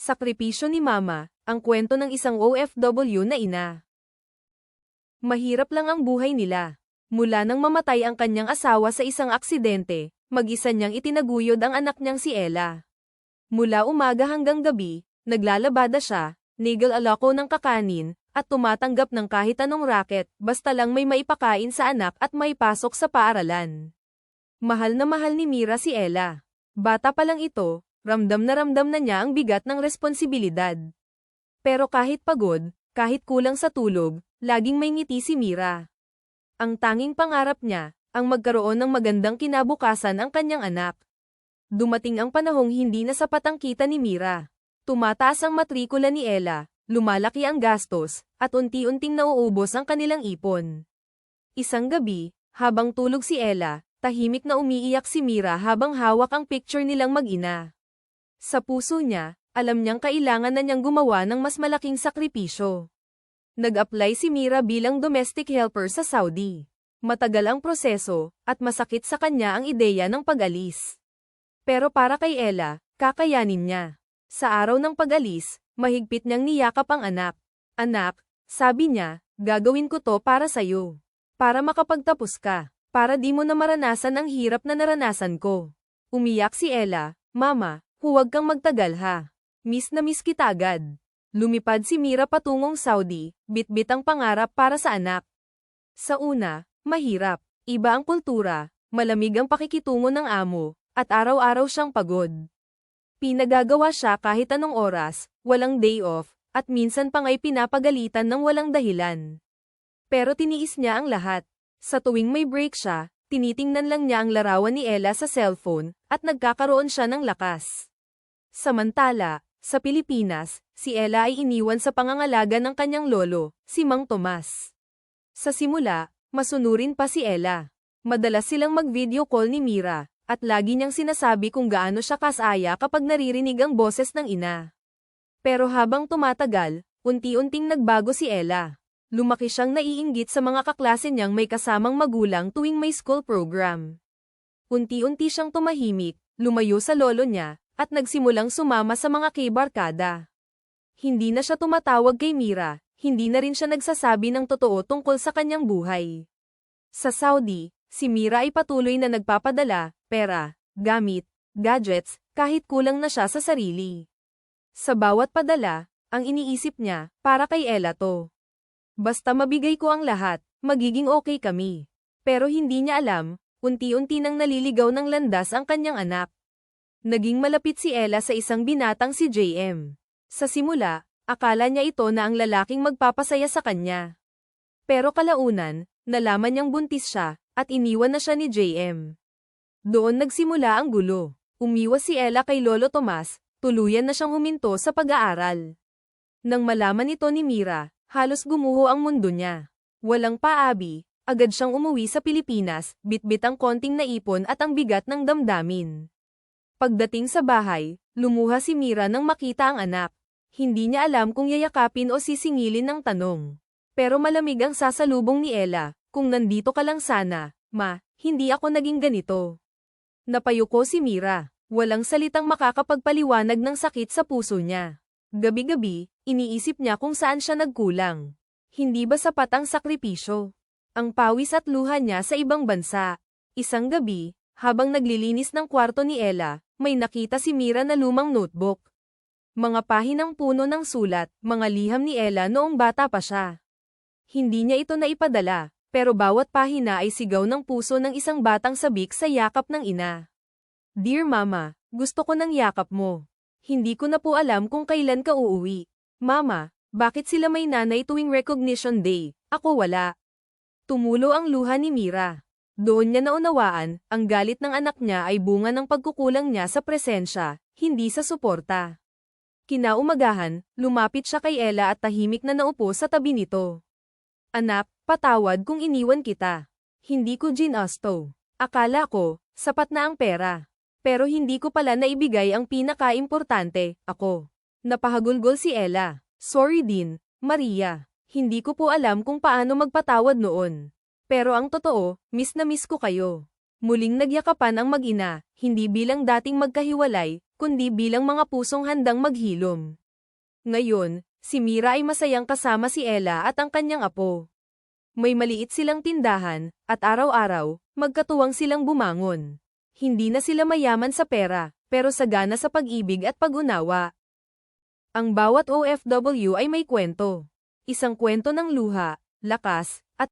Sakripisyo ni Mama, ang kwento ng isang OFW na ina. Mahirap lang ang buhay nila. Mula nang mamatay ang kanyang asawa sa isang aksidente, mag-isa niyang itinaguyod ang anak niyang si Ella. Mula umaga hanggang gabi, naglalabada siya, nigel alako ng kakanin, at tumatanggap ng kahit anong racket, basta lang may maipakain sa anak at may pasok sa paaralan. Mahal na mahal ni Mira si Ella. Bata pa lang ito, ramdam na ramdam na niya ang bigat ng responsibilidad. Pero kahit pagod, kahit kulang sa tulog, laging may ngiti si Mira. Ang tanging pangarap niya, ang magkaroon ng magandang kinabukasan ang kanyang anak. Dumating ang panahong hindi na sapat ang kita ni Mira. Tumataas ang matrikula ni Ella, lumalaki ang gastos, at unti-unting nauubos ang kanilang ipon. Isang gabi, habang tulog si Ella, tahimik na umiiyak si Mira habang hawak ang picture nilang mag-ina. Sa puso niya, alam niyang kailangan na niyang gumawa ng mas malaking sakripisyo. Nag-apply si Mira bilang domestic helper sa Saudi. Matagal ang proseso, at masakit sa kanya ang ideya ng pag-alis. Pero para kay Ella, kakayanin niya. Sa araw ng pag-alis, mahigpit niyang niyakap ang anak. Anak, sabi niya, gagawin ko to para sa'yo. Para makapagtapos ka. Para di mo na maranasan ang hirap na naranasan ko. Umiyak si Ella, Mama, huwag kang magtagal ha. Miss na miss kita agad. Lumipad si Mira patungong Saudi, bitbit ang pangarap para sa anak. Sa una, mahirap, iba ang kultura, malamig ang pakikitungo ng amo, at araw-araw siyang pagod. Pinagagawa siya kahit anong oras, walang day off, at minsan pa nga'y pinapagalitan ng walang dahilan. Pero tiniis niya ang lahat. Sa tuwing may break siya, tinitingnan lang niya ang larawan ni Ella sa cellphone, at nagkakaroon siya ng lakas. Samantala, sa Pilipinas, si Ella ay iniwan sa pangangalaga ng kanyang lolo, si Mang Tomas. Sa simula, masunurin pa si Ella. Madalas silang mag-video call ni Mira, at lagi niyang sinasabi kung gaano siya kasaya kapag naririnig ang boses ng ina. Pero habang tumatagal, unti-unting nagbago si Ella. Lumaki siyang naiinggit sa mga kaklase niyang may kasamang magulang tuwing may school program. Unti-unti siyang tumahimik, lumayo sa lolo niya, at nagsimulang sumama sa mga kay-barkada. Hindi na siya tumatawag kay Mira, hindi na rin siya nagsasabi ng totoo tungkol sa kanyang buhay. Sa Saudi, si Mira ay patuloy na nagpapadala, pera, gamit, gadgets, kahit kulang na siya sa sarili. Sa bawat padala, ang iniisip niya, para kay Ella to. Basta mabigay ko ang lahat, magiging okay kami. Pero hindi niya alam, unti-unti nang naliligaw ng landas ang kanyang anak. Naging malapit si Ella sa isang binatang si JM. Sa simula, akala niya ito na ang lalaking magpapasaya sa kanya. Pero kalaunan, nalaman niyang buntis siya, at iniwan na siya ni JM. Doon nagsimula ang gulo. Umiwas si Ella kay Lolo Tomas, tuluyan na siyang huminto sa pag-aaral. Nang malaman ito ni Mira, halos gumuho ang mundo niya. Walang paabi, agad siyang umuwi sa Pilipinas, bitbit ang konting naipon at ang bigat ng damdamin. Pagdating sa bahay, lumuha si Mira nang makita ang anak. Hindi niya alam kung yayakapin o sisingilin ng tanong. Pero malamig ang sasalubong ni Ella, kung nandito ka lang sana, ma, hindi ako naging ganito. Napayuko si Mira, walang salitang makakapagpaliwanag ng sakit sa puso niya. Gabi-gabi, iniisip niya kung saan siya nagkulang. Hindi ba sapat ang sakripisyo? Ang pawis at luha niya sa ibang bansa. Isang gabi, habang naglilinis ng kwarto ni Ella, may nakita si Mira na lumang notebook. Mga pahinang puno ng sulat, mga liham ni Ella noong bata pa siya. Hindi niya ito naipadala, pero bawat pahina ay sigaw ng puso ng isang batang sabik sa yakap ng ina. Dear Mama, gusto ko ng yakap mo. Hindi ko na po alam kung kailan ka uuwi. Mama, bakit sila may nanay tuwing recognition day? Ako wala. Tumulo ang luha ni Mira. Doon niya naunawaan, ang galit ng anak niya ay bunga ng pagkukulang niya sa presensya, hindi sa suporta. Kinaumagahan, lumapit siya kay Ella at tahimik na naupo sa tabi nito. Anak, patawad kung iniwan kita. Hindi ko ginasto. Akala ko, sapat na ang pera. Pero hindi ko pala naibigay ang pinaka-importante, ako. Napahagulgol si Ella. Sorry din, Maria. Hindi ko po alam kung paano magpatawad noon. Pero ang totoo, miss na miss ko kayo. Muling nagyakapan ang mag-ina, hindi bilang dating magkahiwalay, kundi bilang mga pusong handang maghilom. Ngayon, si Mira ay masayang kasama si Ella at ang kanyang apo. May maliit silang tindahan, at araw-araw, magkatuwang silang bumangon. Hindi na sila mayaman sa pera, pero sagana sa pag-ibig at pag-unawa. Ang bawat OFW ay may kwento. Isang kwento ng luha, lakas, at